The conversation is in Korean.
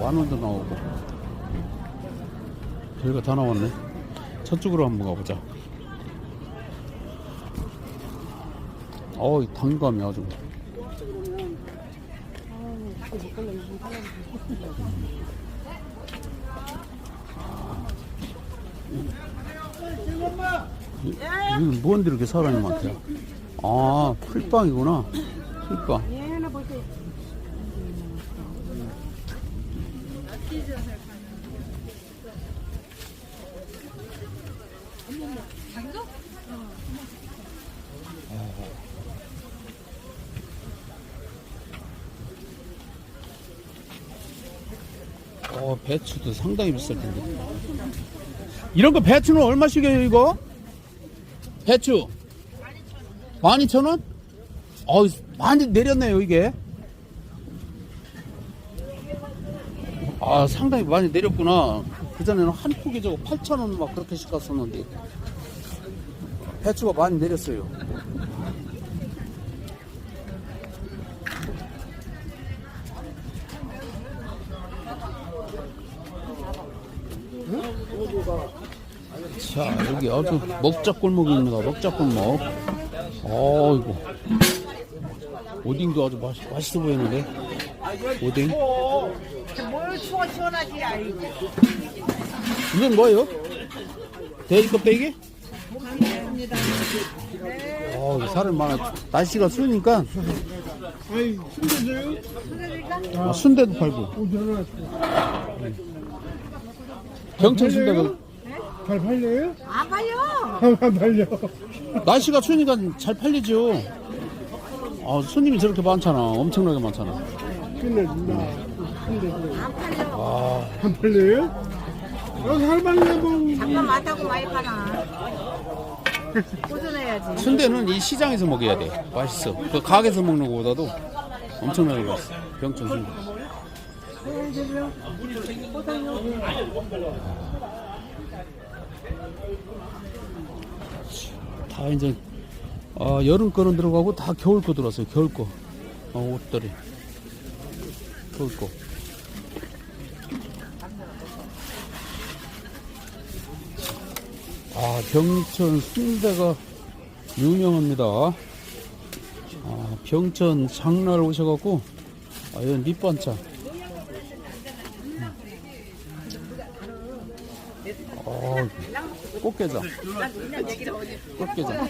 만원도 나오고. 별거 다 나왔네. 저쪽으로 한번 가보자. 어이 단감이 아주. 여기 뭔데 이렇게 사람이 많대요? 아 풀빵이구나. 풀빵 어, 배추도 상당히 비쌀 텐데. 이런 거 배추는 얼마씩이에요, 이거? 배추? 12,000원? 어, 많이 내렸네요, 이게. 아, 상당히 많이 내렸구나. 그전에는 한 포기 저거 8,000원 막 그렇게씩 갔었는데. 배추가 많이 내렸어요. 자, 여기 아주 먹자골목입니다. 먹자골목. 어이구. 오딩도 아주 맛, 맛있어 보이는데. 오딩. 시원하지 알지. 이건 뭐예요? 돼지 껍데기? 어, 이거 살을 많아. 날씨가 추우니까. 아, 순대도 팔고. 경천 순대가 잘 팔려요? 안 팔려. 안 팔려. 날씨가 추우니까 잘 팔리죠. 아, 손님이 저렇게 많잖아. 엄청나게 많잖아. 끝내준다. 안 팔려. 안 팔려요? 여기 할머니가 뭐 잠깐 많다고 많이 파나. 꾸준해야지. 순대는 이 시장에서 먹어야 돼. 맛있어. 그 가게에서 먹는 것보다도 엄청나게 맛있어. 병천 순대. 다 이제 아, 여름 거는 들어가고 다 겨울 거 들어왔어요. 겨울 거. 어, 옷들이. 겨울 거. 아, 병천 순대가 유명합니다. 아, 병천 장날 오셔갖고, 아, 이건 밑반찬. 어, 꽃게장. 꽃게장.